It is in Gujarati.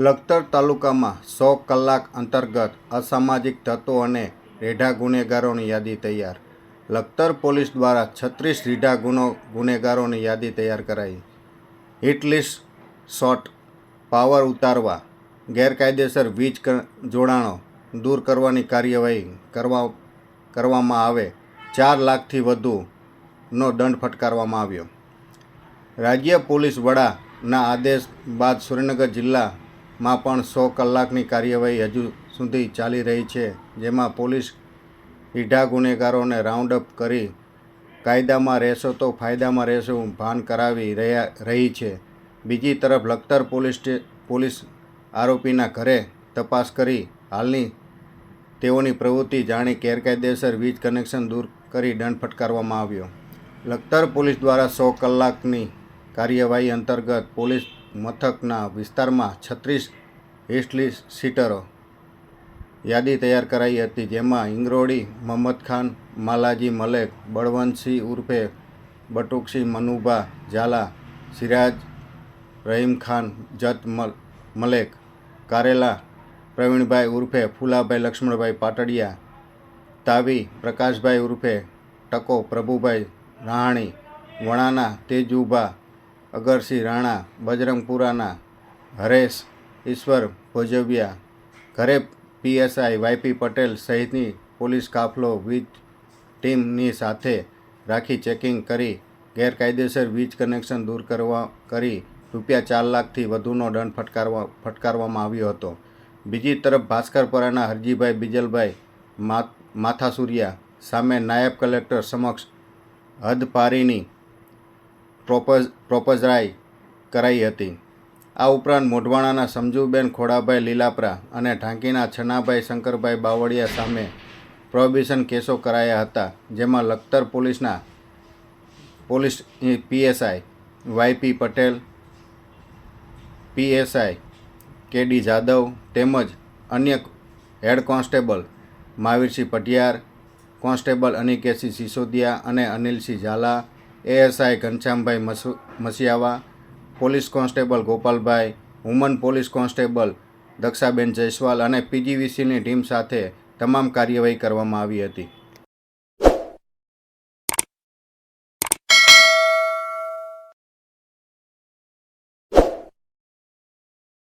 લખતર તાલુકામાં સો કલાક અંતર્ગત અસામાજિક તત્વો અને રેઢા ગુનેગારોની યાદી તૈયાર. લખતર પોલીસ દ્વારા છત્રીસ રીઢા ગુનો ગુનેગારોની યાદી તૈયાર કરાઈ. હિટલિસ્ટ શોટ પાવર ઉતારવા, ગેરકાયદેસર વીજ જોડાણો દૂર કરવાની કાર્યવાહી કરવા, કરવામાં આવે, ચાર લાખથી વધુનો દંડ ફટકારવામાં આવ્યો. રાજ્ય પોલીસ વડાના આદેશ બાદ સુરેન્દ્રનગર જિલ્લામાં પણ સો કલાકની કાર્યવાહી હજુ સુધી ચાલી રહી છે, જેમાં પોલીસ રીઢા ગુનેગારોને રાઉન્ડ અપ કરી કાયદામાં રહેશો તો ફાયદામાં રહેશો ભાન કરાવી રહ્યા, રહી છે. બીજી તરફ લખતર પોલીસ પોલીસ આરોપીના ઘરે તપાસ કરી હાલની તેઓની પ્રવૃત્તિ જાણી ગેરકાયદેસર વીજ કનેક્શન દૂર કરી દંડ ફટકારવામાં આવ્યો. લખતર પોલીસ દ્વારા સો કલાકની કાર્યવાહી અંતર્ગત પોલીસ મથકના વિસ્તારમાં છત્રીસ હિસ્ટલી સીટરો યાદી તૈયાર કરાઈ હતી, જેમાં ઇંગરોડી મહમ્મદ ખાન, માલાજી મલેક, બળવંતસિંહ ઉર્ફે બટુકસિંહ મનુભા, ઝાલા, સિરાજ રહીમ ખાન, જત મલ, મલેક, કારેલા, પ્રવીણભાઈ ઉર્ફે, ફૂલાભાઈ લક્ષ્મણભાઈ પાટડિયા, તાવી, પ્રકાશભાઈ ઉર્ફે, ટકો પ્રભુભાઈ રાહાણી, વણાના તેજુભા અગરસિંહ રાણા, બજરંગપુરાના હરેશ, ઈશ્વર ભોજવિયા, ઘરે પીએસઆઈ વાયપી પટેલ સહિતની પોલીસ કાફલો વીજ ટીમની સાથે રાખી ચેકિંગ કરી, ગેરકાયદેસર વીજ કનેક્શન દૂર કરવા કરી રૂપિયા ચાર લાખથી વધુનો દંડ ફટકારવા, ફટકારવામાં આવ્યો હતો. બીજી તરફ ભાસ્કરપરાના હરજીભાઈ બીજલભાઈ માથાસુરિયા સામે નાયબ કલેક્ટર સમક્ષ હદપારીની પ્રોપોઝ, પ્રોપોઝરાઈ કરાઈ હતી. આ ઉપરાંત મોઢવાણાના સમજુબેન ખોડાભાઈ લીલાપરા અને ઢાંકીના છનાભાઈ શંકરભાઈ બાવળિયા સામે પ્રોહિબિશન કેસો કરાયા હતા, જેમાં લખતર પોલીસના police PSI, YP Patel, PSI, KD Jadav તેમજ અન્ય head constable Mahavirsinh Patiyar, constable Aniketsinh Sisodiya અને અનિલસિંહ ઝાલા એએસઆઈ ઘનશ્યામભાઈ મસુ, મસિયાવા, police constable Gopalbhai, woman police constable Dakshaben Jaiswal અને પીજીવીસીની ટીમ સાથે તમામ કાર્યવાહી કરવામાં આવી હતી.